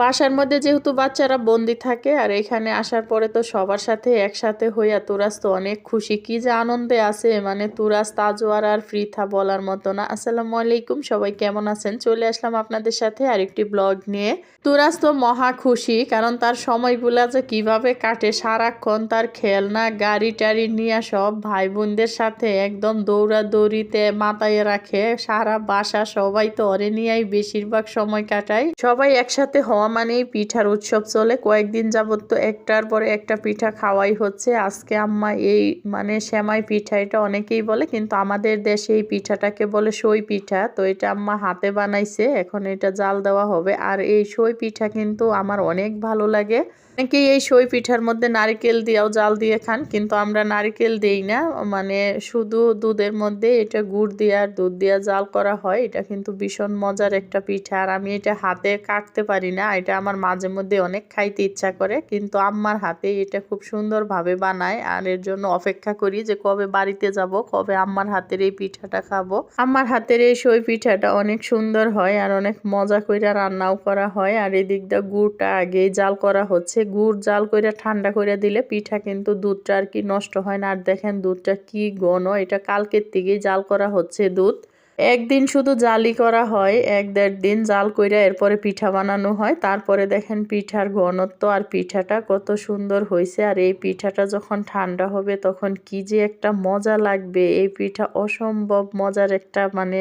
বাসার মধ্যে যেহেতু বাচ্চারা বন্দি থাকে আর এখানে আসার পরে তো সবার সাথে একসাথে হইয়া তুরাজ তো অনেক খুশি। কি যে আনন্দে আছে মানে তুরাজ তাজওয়ার আর ফ্রিথা বলার মতো না। আসসালামু আলাইকুম, সবাই কেমন আছেন? চলে আসলাম আপনাদের সাথে আরেকটি ব্লগ নিয়ে। তুরাজ তো মহা খুশি, কারণ তার সময়গুলা যে কীভাবে কাটে, সারাক্ষণ তার খেলনা, গাড়ি টাড়ি নিয়ে সব ভাই বোনদের সাথে একদম দৌড়াদৌড়িতে মাথায় রাখে। সারা বাসা সবাই তো অরে নিয়েই বেশিরভাগ সময় কাটায়। সবাই একসাথে হওয়া মানেই পিঠার উৎসব চলে। কয়েকদিন যাবত তো একটার পরে একটা পিঠা খাওয়াই হচ্ছে। আজকে আম্মা এই মানে শ্যামাই পিঠা, এটা অনেকেই বলে, কিন্তু আমাদের দেশে এই পিঠাটাকে বলে সই পিঠা। তো এটা আম্মা হাতে বানাইছে, এখন এটা জাল দেওয়া হবে। আর এই সই পিঠা কিন্তু আমার অনেক ভালো লাগে। অনেকেই এই সই পিঠার মধ্যে নারিকেল দিয়েও জাল দিয়ে খান, কিন্তু আমরা নারিকেল দেই না। মানে শুধু দুধের মধ্যে এটা গুড় দিয়ে আর দুধ দিয়ে জাল করা হয়। এটা কিন্তু ভীষণ মজার একটা পিঠা। আর আমি এটা হাতে কাটতে পারি না এটা আমার মাঝে মধ্যে অনেক খাইতে ইচ্ছা করে, কিন্তু আম্মার হাতে এটা খুব সুন্দরভাবে বানায় আর এর জন্য অপেক্ষা করি যে কবে বাড়িতে যাব, কবে আম্মার হাতের এই পিঠাটা খাব। আম্মার হাতের এই সই পিঠাটা অনেক সুন্দর হয় আর অনেক মজা করে রান্নাও করা হয় আর এদিক দিয়ে গুড়টা আগেই জাল করা হচ্ছে, গুড় জাল করে ঠান্ডা করে দিলে পিঠা কিন্তু দুধটা আর কি নষ্ট হয় না। আর দেখেন দুধটা কি ঘন, এটা কালকের থেকেই জাল করা হচ্ছে দুধ। একদিন শুধু জালি করা হয়, এক দেড় দিন জাল কইরা এরপরে পিঠা বানানো হয়। তারপরে দেখেন পিঠার ঘনত্ব আর পিঠাটা কত সুন্দর হয়েছে আর এই পিঠাটা যখন ঠান্ডা হবে তখন কি যে একটা মজা লাগবে। এই পিঠা অসম্ভব মজার একটা মানে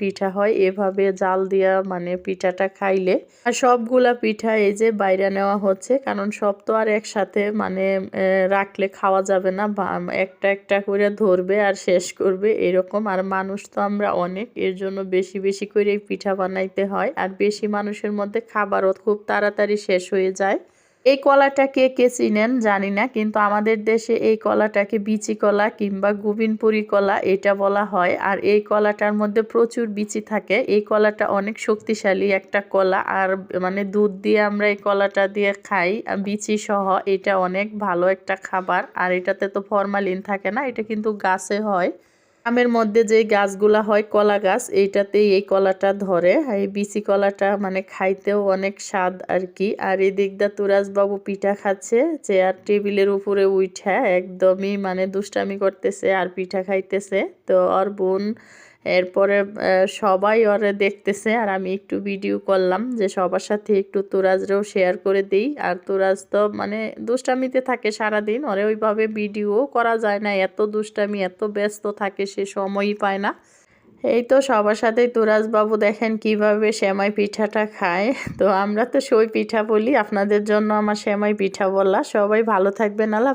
পিঠা হয়। এভাবে জাল দিয়া মানে পিঠাটা খাইলে আর সবগুলা পিঠা এই যে বাইরে নেওয়া হচ্ছে, কারণ সব তো আর একসাথে মানে রাখলে খাওয়া যাবে না। একটা একটা করে ধরবে আর শেষ করবে এরকম। আর মানুষ তো আমরা অনেক অনেক, এর জন্য বেশি বেশি করে পিঠা বানাইতে হয়। আর বেশি মানুষের মধ্যে খাবারও খুব তাড়াতাড়ি শেষ হয়ে যায়। এই কলাটা কে কে চিনেন? জানি না, কিন্তু আমাদের দেশে এই কলাটাকে বিচি কলা কিংবা গোবিনপুরি কলা এটা বলা হয়। আর এই কলাটার মধ্যে প্রচুর বিচি থাকে। এই কলাটা অনেক শক্তিশালী একটা কলা। আর মানে দুধ দিয়ে আমরা এই কলাটা দিয়ে খাই বিচি সহ এটা অনেক ভালো একটা খাবার। আর এটাতে তো ফরমালিন থাকে না, এটা কিন্তু গাছে হয়। গ্রামের মধ্যে যে গাছগুলা হয়, কলা গাছ, এইটাতেই এই কলাটা ধরে। এই বিচি কলাটা মানে খাইতেও অনেক স্বাদ আর কি। আর এই দিকদা তুরাজবাবু পিঠা খাচ্ছে, চেয়ার টেবিলের উপরে উঠা একদমই মানে দুষ্টামি করতেছে আর পিঠা খাইতেছে। তো ওর বোন এরপরে সবাই ওরে দেখতেছে আর আমি একটু ভিডিও করলাম যে সবার সাথে একটু তুরাজরেও শেয়ার করে দিই। আর তুরাজ তো মানে দুষ্টামিতে থাকে সারাদিন, ওরে ওইভাবে ভিডিও করা যায় না। এত দুষ্টামি, এত ব্যস্ত থাকে, সে সময়ই পায় না। এই তো সবার সাথেই তুরাজবাবু দেখেন কীভাবে সেমাই পিঠাটা খায়। তো আমরা তো সই পিঠা বলি, আপনাদের জন্য আমার সেমাই পিঠা বলা। সবাই ভালো থাকবেন, আল্লাহ